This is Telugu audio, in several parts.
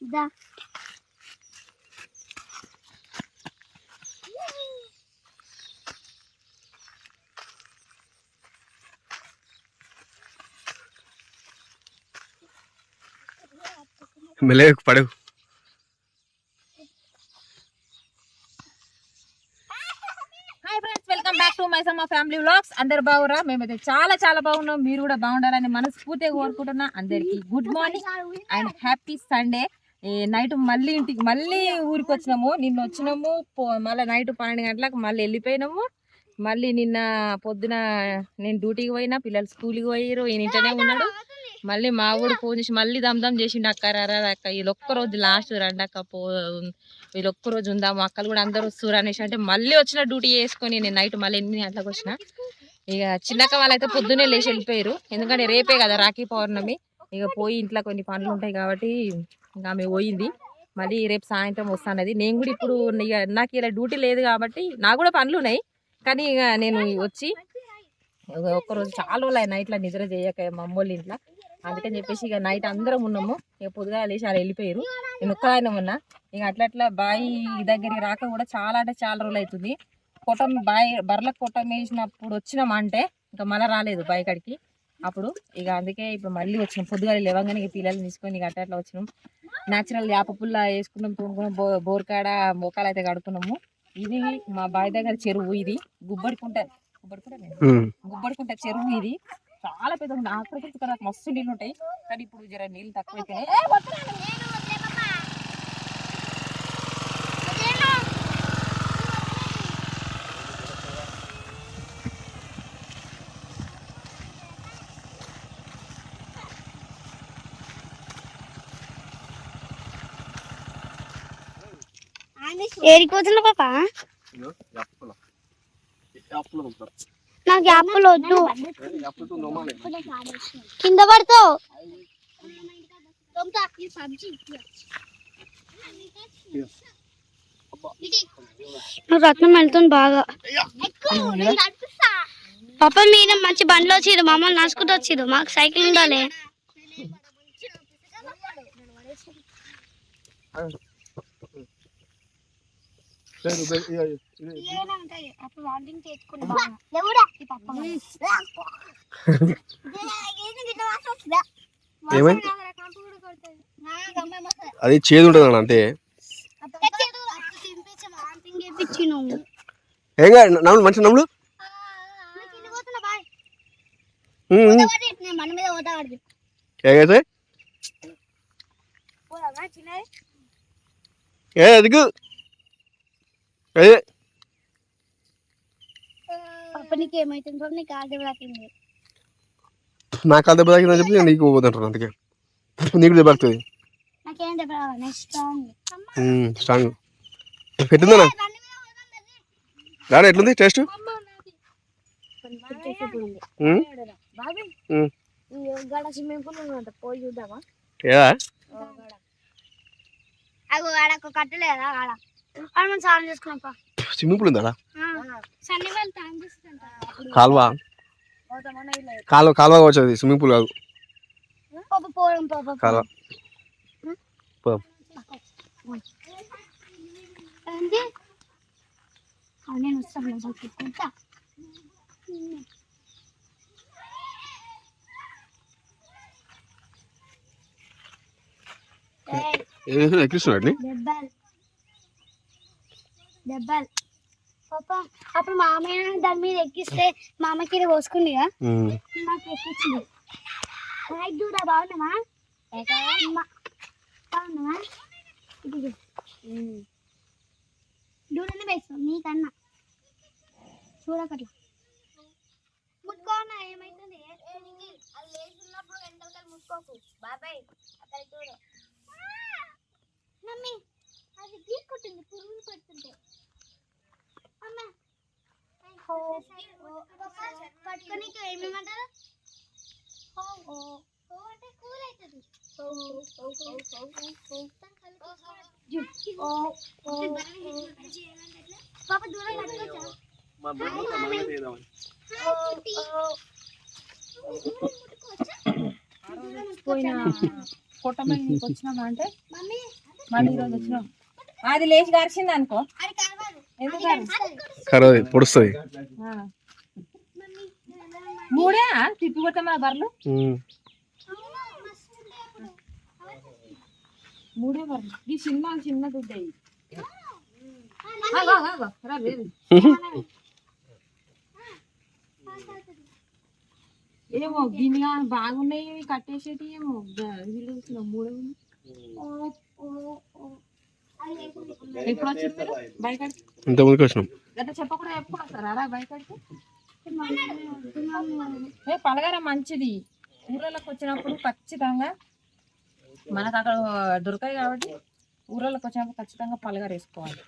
దా మెల్లగా పడవు. Hi friends welcome back to my Samma family vlogs అందరు బాగురా? మేమైతే చాలా చాలా బాగున్నాం. మీరు కూడా బాగుండాలని మనస్ఫూర్తిగా కోరుకుంటున్నా. అందరికి good morning and happy Sunday night మళ్ళీ ఇంటికి మళ్ళీ ఊరికి వచ్చినాము నిన్న వచ్చినాము పో- మళ్ళీ నైట్ పన్నెండు గంటలకు మళ్ళీ వెళ్ళిపోయినాము. మళ్ళీ నిన్న పొద్దున నేను డ్యూటీకి పోయినా పిల్లలు స్కూల్కి పోయారు ఈయన ఇంటనే ఉన్నాడు. మళ్ళీ మా ఊడు ఫోన్ చేసి మళ్ళీ దమ్దమ్ చేసిండు అక్క రారా అక్క. వీళ్ళు ఒక్క రోజు లాస్ట్ రండి అక్క పో వీళ్ళు ఒక్క రోజు ఉందాము అక్కలు కూడా అందరూ వస్తున్నారు అనేసి. అంటే మళ్ళీ వచ్చిన డ్యూటీ చేసుకొని నేను నైట్ మళ్ళీ ఎనిమిది గంటలకు వచ్చిన. ఇక చిన్నక్క వాళ్ళైతే పొద్దున్నే లేచి వెళ్ళిపోయారు ఎందుకంటే రేపే కదా రాఖీ పౌర్ణమి. ఇక పోయి ఇంట్లో కొన్ని పనులు ఉంటాయి కాబట్టి ఇంకా ఆమె పోయింది. మళ్ళీ రేపు సాయంత్రం వస్తానది నేను కూడా ఇప్పుడు ఇక నాకు ఇలా డ్యూటీ లేదు కాబట్టి నాకు కూడా పనులు ఉన్నాయి. కానీ ఇక నేను వచ్చి ఒక్కరోజు చాలా రోజులు అయ్యి నైట్లో నిద్ర చేయక మా అమ్మోళ్ళ ఇంట్లో. అందుకని చెప్పేసి ఇక నైట్ అందరం ఉన్నాము. ఇక పొద్దుగా లేచి అలా వెళ్ళిపోయారు. నేను ఒక్కదాన్నే ఉన్నా. ఇక అట్లా అట్లా బాయి దగ్గరికి రాక కూడా చాలా అంటే చాలా రోజులు అవుతుంది. కొట్టం బాయి బర్లకు కొట్టం వేసినప్పుడు వచ్చినామంటే ఇంకా మళ్ళీ రాలేదు బాయి కాడికి. అప్పుడు ఇక అందుకే ఇప్పుడు మళ్ళీ వచ్చినాం. పొద్దుగా లేవగానే ఇక పిల్లల్ని తీసుకొని ఇక అట్లా అట్లా వచ్చినాం. న్యాచురల్ యాప పుల్ల వేసుకున్నాం తోముకున్నాం బో బోర్కాడ మోకాలు అయితే కడుతున్నాము ఇది మా బావి దగ్గర చెరువు ఇది. గుబ్బడికుంట గుబ్బడికుంట గుబ్బడికుంట చెరువు ఇది. చాలా పెద్ద ఇక్కడ మస్తు నీళ్ళు ఉంటాయి కానీ ఇప్పుడు జర నీళ్ళు తక్కువ ఏడిపోతున్నా పాప? నాకు యాప్లు వద్దు. కింద పడతావు. నాకు రత్నం వెళ్తుంది బాగా. పాప మీరు మంచి బండ్లు వచ్చిరు మమ్మల్ని నడుచుకుంటూ వచ్చిరు మాకు సైకిల్ ఉండాలి. ఏమైంది? అది చేదు ఉంటుంది అన్న అంతే ఏం కాదు మంచి నమ్ములు మన మీద పోతా ఏగైతే ఏ? అదిగు అదే పాప నీకు ఏమైతుందో నీకు ఆగి రాకింది నా కాలు దెబ్బ తాకిందని చెప్పి నేను నీకు అందుకే. నీకు దెబ్బ తాకుతుంది నాకేం దెబ్బ రావాలి నెక్స్ట్ స్ట్రాంగ్ స్ట్రాంగ్ రాడా ఎట్లుంది టేస్ట్? ఏదా అగో ఆడకు కట్టలేదా ఆడ? మనం స్నానం చేసుకున్నాం స్విమ్మింగ్ పూల్ ఉందా కాల్వ? కాలువ కాలువ కావచ్చు అది స్విమ్మింగ్ పూల్ కాదు. పాప పోవడం పాప కాలువ. నేను వస్తాను దెబ్బలు. పాప అప్పుడు మామయ్య దాని మీద ఎక్కిస్తే మామకి పోసుకుందిగా నాకు ఎక్కించింది రైట్ దూరా బాగున్నావా మా- బాగున్నావా ఇది దూరనే వేస్తాం నీకన్నా చూడకట్లా ముట్టుకోనా ఏమైతుంది అది లేచున్నప్పుడు వెంటకలు ముట్టుకోకు బాబాయ్ అక్కడ చూడు మమ్మీ అది గీక్కుంటుంది పురుగులు పెడుతుంటే పట్టుకోనికి ఏమేమంటారు పాప దూరం పోయిన పొట్ట తోటమని నీకు వచ్చినామా అంటే మళ్ళీ ఈరోజు వచ్చినాం అది లేచి గరిచింది అనుకో. ఖరాబ్ పొడుస్తుంది. మూడే తిప్పి కొట్టే మన బర్రెలు? మూడే బర్రెలు. ఈ చిన్న చిన్న దుడ్డ. ఏమో గిన్నెగా బాగున్నాయి కట్టేసేటి ఏమో. మూడే. ఎప్పుడు వచ్చారు మీరు? ఇంతకుముందుకు వచ్చినాం. గట్ట చెప్పకుండా ఎప్పుడు వస్తారా రా బైక్ అడిగి ఏ పలగార మంచిది. ఊర్లలోకి వచ్చినప్పుడు ఖచ్చితంగా మనకు అక్కడ దొరకాయి కాబట్టి ఊర్లలోకి వచ్చినప్పుడు ఖచ్చితంగా పలగార వేసుకోవాలి.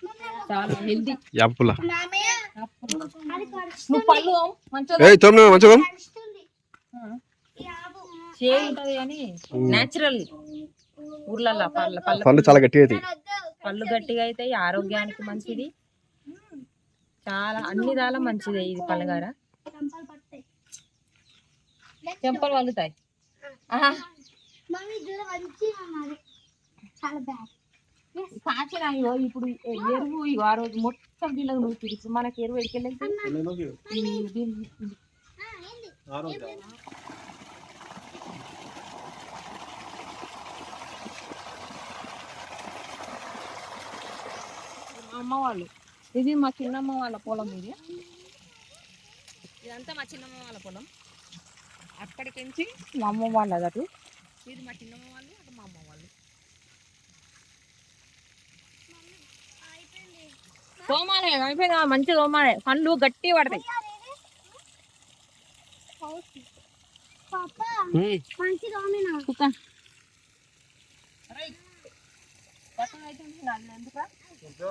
చాలా హెల్దీ. నువ్వు పళ్ళు మంచిగా మంచిగా. చేయి ఉంటది కానీ నేచురల్ ఊర్లలో పళ్ళ పళ్ళ పండ్లు చాలా గట్టిగా పళ్ళు గట్టిగా అవుతాయి ఆరోగ్యానికి మంచిది. చాలా అన్ని దాలా మంచిది ఇది పలగార. చెంపలు వలుతాయి ఆహా. కాచిన ఇగో ఇప్పుడు ఎరువు ఇగో ఆ రోజు మొత్తం దీనికి నువ్వు తిరిగి మనకి ఎరువు ఎడికెళ్ళి అమ్మ వాళ్ళు. ఇది మా చిన్నమ్మ వాళ్ళ పొలం ఇది. ఇదంతా మా చిన్నమ్మ వాళ్ళ పొలం. అక్కడికించి మా అమ్మ వాళ్ళది అటు ఇది మా చిన్నమ్మ వాళ్ళు అటు మా అమ్మ వాళ్ళు. తోమాలే అయిపోయింది మంచి తోమాలే. పండ్లు గట్టి పడతాయి. ఎందుకు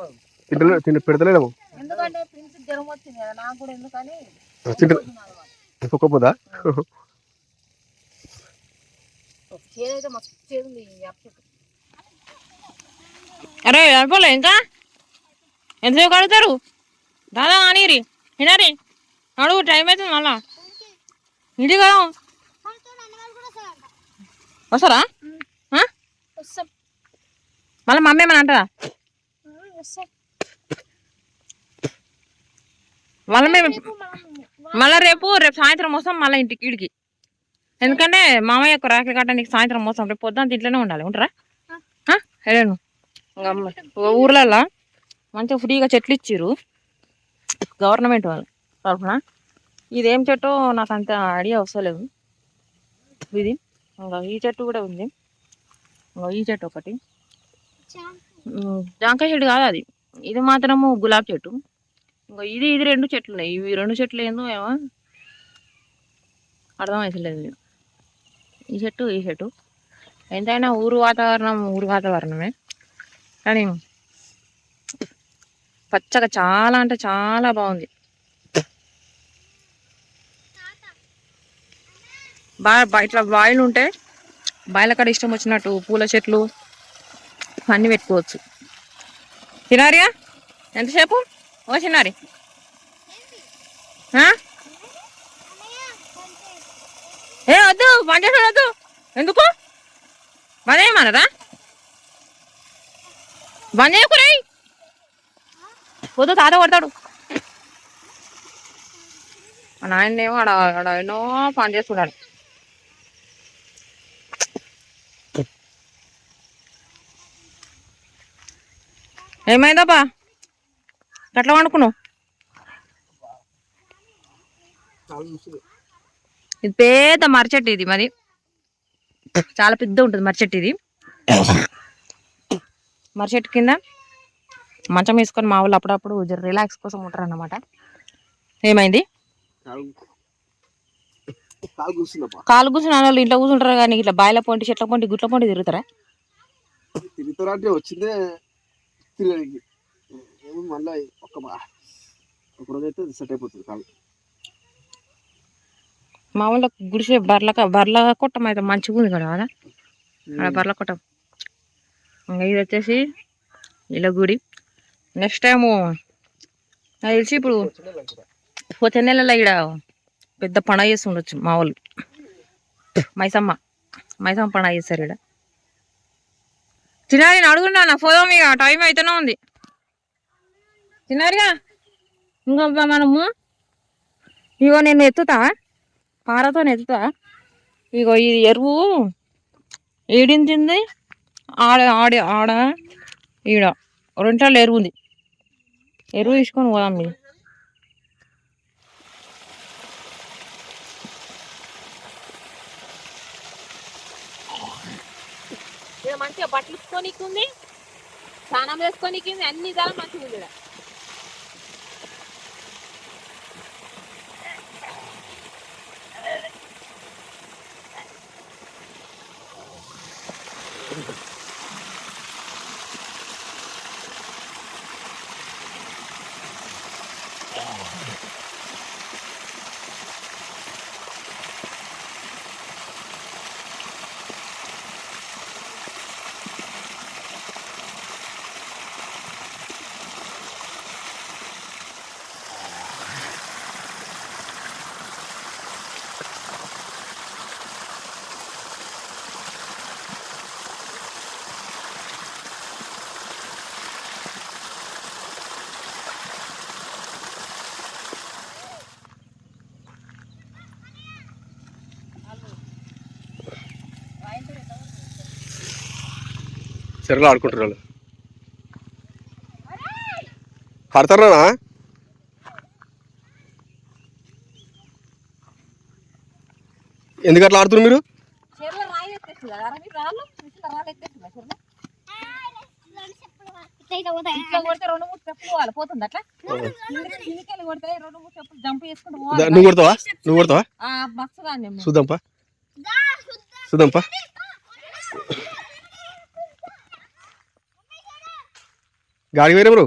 తింటలే తిండి పెడతలేము ఎందుకంటే ప్రిన్స్ జ్వరం వచ్చింది కదా నాకు కూడా ఎందుకని? తింట. ఒక్కపోదా చేదైతే మస్తు చేదుంది ఈ వేప చెట్టు. అరే అయిపోలే ఇంకా? ఎంతసేపు కడతారు దాదా అనిరి వినరి అడుగు టైం అవుతుంది మళ్ళా. ఇంటి కదా? వస్తారా? ఆ? మళ్ళీ మమ్మీ ఏమైనా అంటదా? మళ్ళీ మేము మళ్ళీ రేపు రేపు సాయంత్రం వస్తాం మళ్ళీ ఇంటికి ఇడికి. ఎందుకంటే మామయ్య యొక్క రాఖీ కట్టడానికి సాయంత్రం వస్తాం. రేపు పొద్దున్న ఇంట్లోనే ఉండాలి. ఉంటారా? వెళ్ళను ఊర్లలో మంచిగా ఫ్రీగా చెట్లు ఇచ్చిర్రు. గవర్నమెంట్ వాళ్ళు తరఫున. ఇదేం చెట్టో నాకు అంత ఐడియా వస్తలేదు ఇది. ఇంకా ఈ చెట్టు కూడా ఉంది. ఇంకా ఈ చెట్టు ఒకటి. జాంకాయ చెట్టు కాదు అది. ఇది మాత్రము గులాబీ చెట్టు. ఇంకా ఇది ఇది రెండు చెట్లు ఉన్నాయి ఇవి రెండు చెట్లు ఏందో ఏమో అర్థమవుతలేదు ఈ చెట్టు ఈ చెట్టు. ఎంతైనా ఊరు వాతావరణం ఊరు వాతావరణమే. కానీ పచ్చగా చాలా అంటే చాలా బాగుంది. బాగా బా- ఇట్లా బాయిలు ఉంటే బాయిల కాడ ఇష్టం వచ్చినట్టు పూల చెట్లు అన్నీ పెట్టుకోవచ్చు. తినారియా ఎంతసేపు? ఓ చిన్నారి ఏ వద్దు పని వద్దు. ఎందుకు? బంద్ చేయమన్నదా బంద్ చేయకురే వద్దు తాత కొడతాడు. మా నాయనేమో ఆడ ఆడ ఎన్నో పని చేసుకున్నాడు ఏమైందబ్బా? అట్లా వండుకున్నావు? ఇది పెద్ద మరచెట్టు ఇది మరి. చాలా పెద్ద ఉంటుంది మర్చెట్టు ఇది. మరచెట్టు కింద మంచం వేసుకొని మా వాళ్ళు అప్పుడప్పుడు రిలాక్స్ కోసం ఉంటారు అన్నమాట ఏమైంది? కాలు కూర్చున్న వాళ్ళు ఇంట్లో కూర్చుంటారు కానీ ఇట్లా బాయిల పొంటి చెట్ల పొంటి గుట్ల పొంటి తిరుగుతారా? తిరుగుతారా అంటే వచ్చిందే తిరగడానికి ఏమో మళ్ళీ ఒక్క ఒక రోజు అయితే సెట్ అయిపోతుంది కాలు. మా వాళ్ళ గుడిసె బర్ల బర్ల కొట్టం అయితే మంచిగా ఉంది కదా ఆడ బర్ల కొట్టం. ఇంకా ఇది వచ్చేసి ఇలా గుడి. నెక్స్ట్ టైము నాకు తెలిసి ఇప్పుడు పోతే నెలలో ఇక్కడ పెద్ద పండగ చేసి ఉండొచ్చు మా వాళ్ళు. మైసమ్మ. మైసమ్మ పండగ చేస్తారు ఇక్కడ చిన్నారి అడుగున్నా నా పోదాం ఇక టైం అయితేనే ఉంది. తిన్నారుగా? ఇంకో మనము. ఇగో నేను ఎత్తుతా పారతో ఎత్తుతా ఇగో ఇది ఎరువు ఏడింది ఆడ ఆడ ఆడ ఈడ. రెంటాళ్ళు ఎరువు ఉంది. ఎరువు తీసుకొని పోదాం మీరు మంచిగా బట్టలు ఇచ్చుకోనికి ఉంది స్నానం చేసుకోనికి ఉంది అన్ని ధర మంచిగా ఉంది ఈడ. చెరలో ఆడుకుంటారు వాళ్ళు పడతారా ఎందుకు అట్లా ఆడుతున్నారు మీరు చెరువులో రాయి ఎత్తేస్తుందా? రా మీరు రాళ్ళు? మిషన్ రాళ్ళు ఎత్తేస్తుందా చెరువులో? ఇట్లా పోతాయి. ఇట్లా కొడితే రెండు మూడు చెప్పులు పోవాలి పోతుంది అట్లా కిందికెళ్ళి కొడితే రెండు మూడు చెప్పులు జంప్ చేసుకుంటూ దా, పోవాలి. నువ్వు కొడతావా? నువ్వు కొడతావా. చూద్దాంపా చూద్దాంపా గాడి వేరే బ్రో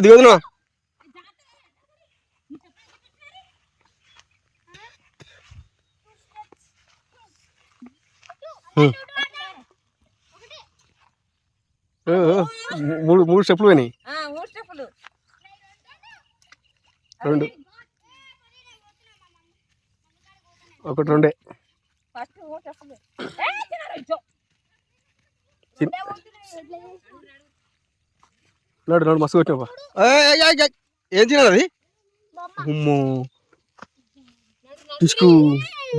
దిగదునా మూడు మూడు స్టెప్లు పోయినాయి. రెండు. ఒకటి రెండే ఫస్ట్ మూడు చెప్పులు ఏ, చిన్నారి, ఇచ్చో. చిన్- నాడు నాడు మస్తు కొట్టినావా ఏం తినాలి అది? అమ్మో. Disc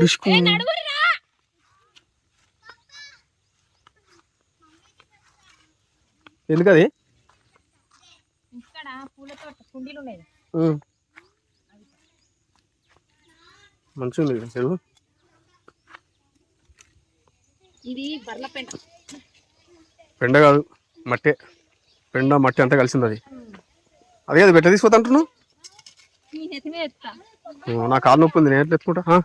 disc. ఎందుకది? ఇక్కడ పూలతో కుండీలు ఉన్నాయి. మంచిగా ఉంది ఇక్కడ చెరువు? ఇది బర్ల పెంట. పెండ కాదు మట్టే. పెండ మట్టి అంతా కలిసింది అది. అదే అది బెట్ట తీసుకుపోతా అంటున్నావు? నీ కాలు నొప్పి ఉంది నేను ఎట్లా ఎత్తుకుంటా?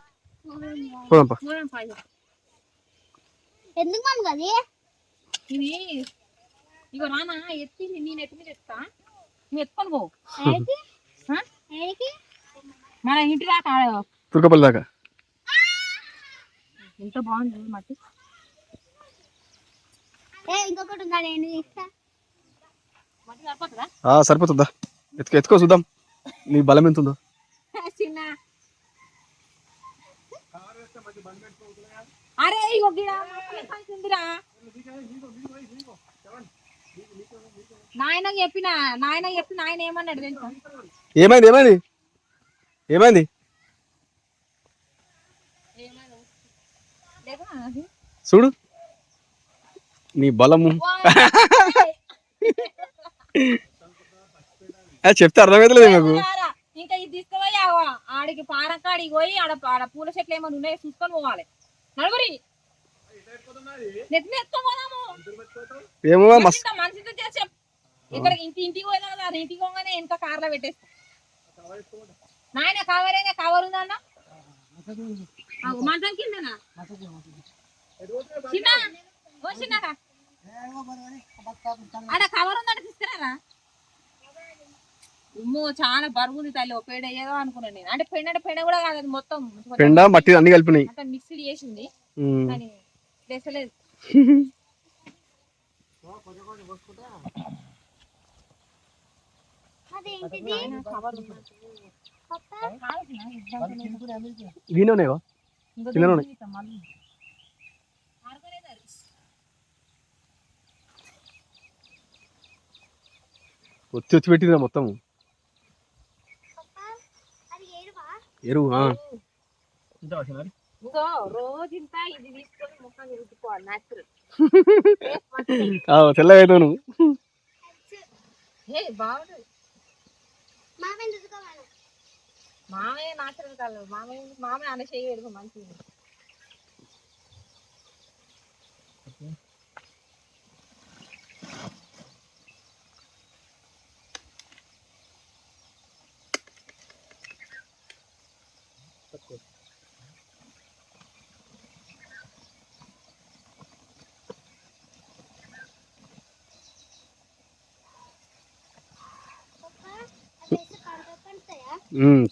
పోదాంపా. ఎందుకు మమ్మీ అది ఇది ఇగో రానా ఎత్తి నీ నెత్తి మీద ఎత్తుతా నువ్వు ఎత్తుకొని పో? మన ఇంటి దాకా తుర్కపల్లి దాకా. ఎంత బాగుంది మట్టి ఏ ఇంకొకటి ఉందా నేను తీస్తా మట్టి సరిపోతుందా? ఆ, సరిపోతుందా? ఎత్తుకో ఎత్తుకో చూద్దాం. నీ బలం ఎంత ఉందో. చిన్న. అరే ఇగో గిడ ఉందిరా. నాయన చెప్పిన నాయన చెప్పి నాయన ఏమన్నాడు ఏమైంది ఏమైంది? ఏమైంది? చూడు. నీ బలము. చెప్తే అర్థమవుతలేదు మీకు రారా. ఇంకా ఇది తీసుకుపోయి ఆడికి పారకాడికి పోయి ఆడ ఆడ పూల చెట్లు ఏమైనా ఉన్నాయో చూసుకొని పోవాలి. నలుగురి. ఏమో మస్తు మనిషితో చేసి ఇక్కడ ఇంటి ఇంటికి పోయినా కదా ఇంటికి పోగానే ఎంత కార్లో పెట్టేస్తా. నాయన కవర్ అయినా కవర్ ఉందన్న మంచం కిందనా? చిన్న చిన్నరా ఆడ కవర్ ఉందంటే తీసుకురారా? ఉమ్మో చాలా బరువు ఉంది తల్లి. ఒక పేడ ఏదో అనుకున్నాను నేను. అంటే పెండ అంటే పెండ కూడా కాదు అది మొత్తం పెండ మట్టి అన్ని కలిపినాయి. అంతా మిక్స్డ్ చేసింది. కానీ తెసలేదు అదేంటిది కవర్ దీని ఉన్నాయో కిందనే ఉన్నాయి. ఒత్తి ఒత్తి పెట్టిందా మొత్తం ఎరువు ఆ. ఇంకో రోజు ఇంత ఇది తీసుకొని ముఖం తిరుగుకోవాలి న్యాచురల్ ఆ, తెల్లగా అవుతావు నువ్వు మామయ్య న్యాచురల్ కలర్ మామయ్య మామయ్య అనే చేయి మంచిది.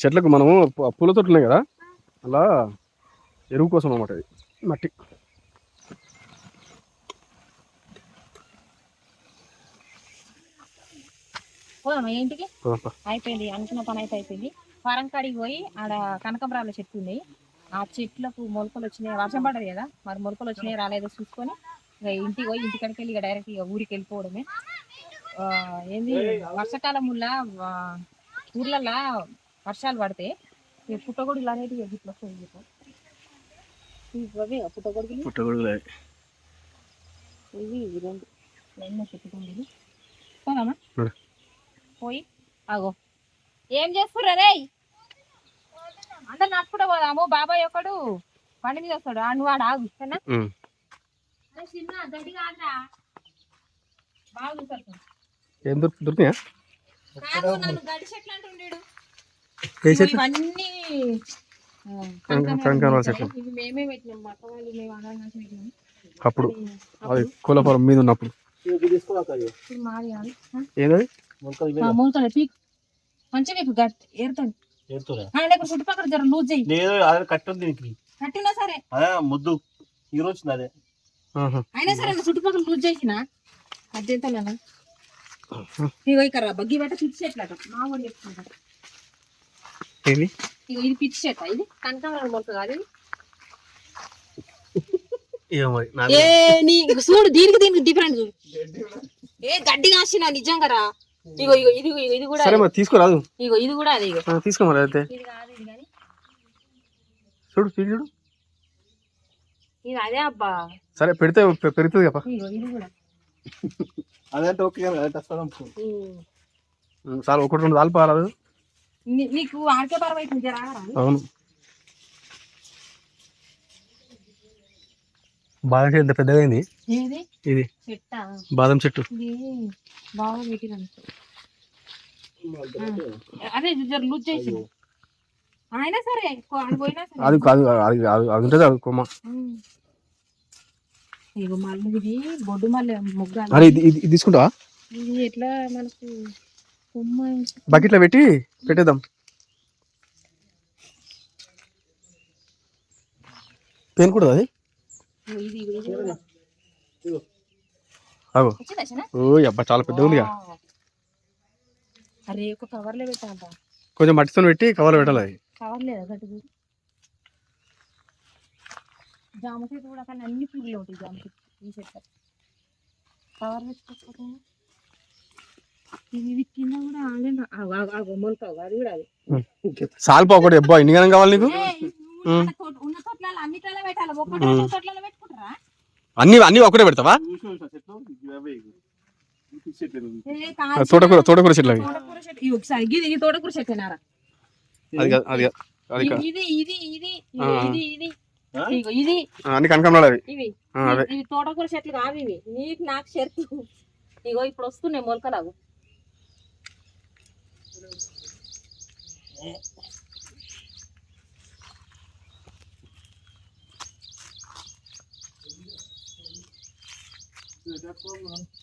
చెట్లకు మనము పూల తోటలు ఉన్నాయి కదా? అలా ఎరువు కోసం అన్నమాట ఇది మట్టి. ఇంటికి. అయిపోయింది. అనుకున్న పని అయితే అయిపోయింది. ఫారం కాడికి పోయి ఆడ కనకంబరాల చెట్టు ఉంది. ఆ చెట్లకు మొలకలు వచ్చినాయి. వర్షం పడదు కదా? మరి మొలకలు వచ్చినాయి రాలేదో. చూసుకొని ఇక ఇంటికి పోయి ఇంటికాడికి వెళ్ళి ఇక డైరెక్ట్ ఇక ఊరికి వెళ్ళిపోవడమే. ఏంది? వర్షాకాలం వల్ల ఊర్లల్లో వర్షాలు పడితే ఈ పుట్టగొడుగులు అనేటివి ఇట్లా. ఇవి పుట్టగొడుగులు? పుట్టగొడుగులే. ఇవి ఇవి రెండు. రెండు చెట్టుకుండీలు పోదామా. పోయి ఆగో. ఏం చేస్తుర్రా రే? అందరు నడుచుకుంటూ పోదాము బాబాయ్ ఒకడు బండి మీద వస్తాడు. ఆ నువ్వు ఆడ ఆగు. సరేనా? చిన్న గడ్డి కాదురా. బాగా చూస్తాడు ఏం దొరికి దొరికినాయా కాదు నన్ను గడ్డి చెట్లు అంటుండేడు ఏ ఇగో చెట్లు ఇవన్నీ ఆ, కనకాంబరాల కనకాంబరాలు చెట్లు. ఇవి మేమే పెట్టినాం మా అక్క వాళ్ళు మేము అనాథ పెట్టినాం. అప్పుడు అది కోలపురం మీద ఉన్నప్పుడు? ఏదది? మంచిగా ఏరుతాడు చుట్టుపక్కల జర లూజ్ చేయి లేదు అదే కట్టుంది దీనికి. కట్టినా సరే. అదే ముద్దు. ఈ రోజు అదే. అయినా సరే చుట్టుపక్కల లూజ్ చేసిన అద్దెంతలేనా ఇగో ఇక్కడ బగ్గి బట్ట చెట్లు అట మా వాడు చెప్తుంటా ఇది పిచ్చి చెట్ట ఇది కనకాంబరాల మొలక కాదు చూడు దీనికి దీనికి డిఫరెంట్ చూడు. ఏ గడ్డి కాసిన నిజంగా రా ఇగో ఇగో ఇది ఇది కూడా సరే మరి తీసుకోరాదు. ఇగో ఇది కూడా అదే ఇగో. ఆ, తీసుకో మరి అయితే. ఇది కాదు ఇది కానీ. చూడు చూడు. ఇది అదే అబ్బా. సరే పెడితే పెరుగుతుంది కదా ఇగో ఇది కూడా. అదంటే ఓకే ఉమ్. చాలా ఒకటి రెండు నీకు ఆర్కే పరమైతుంది జరా? అవును. బాదం చెట్టు పెద్దగా అయింది? ఇది. బాదం చెట్టు. అదే జర లూజ్ చేసి అయినా సరే అది కాదు అది ఉంటుంది అది కొమ్మ. మళ్ళీ ఇది బొడ్డు మళ్ళీ మొగ్గ ఇది తీసుకుంటావా? ఇది ఎట్లా మనకు బకెట్లో పెట్టి పెట్టేద్దాం. పెయిన్ కూడా అది. అగో? ఓ అబ్బా చాలా పెద్దగా ఉందిగా. వావ్. అరే ఒక కవర్లో పెట్టాలంట. కొంచెం మట్టితో పెట్టి కవర్లో పెట్టాలి అది. కవర్ లేదా గట్టిది జామ చెట్టు కూడా కానీ అన్ని పువ్వులు ఉంటాయి జామ చెట్టు ఈ చెట్టు కవర్ పెట్టుకోకపోతే సాల్పా ఒకటి అబ్బా ఎన్ని గణం కావాలి నీకు? అన్ని అన్ని ఒకటే పెడతావా? చెట్లు చెట్లు తోటకూర తోటకూర చెట్లు అవి. తోటకూర ఒకసారి ఇది ఇది అది అది అది. ఇది ఇది ఇది అన్ని అవి. ఇవి. తోటకూర చెట్లు కావు ఇవి. నీకు నాకు చెట్టు. ఇగో ఇప్పుడు వస్తున్నాయి Dá pra lá.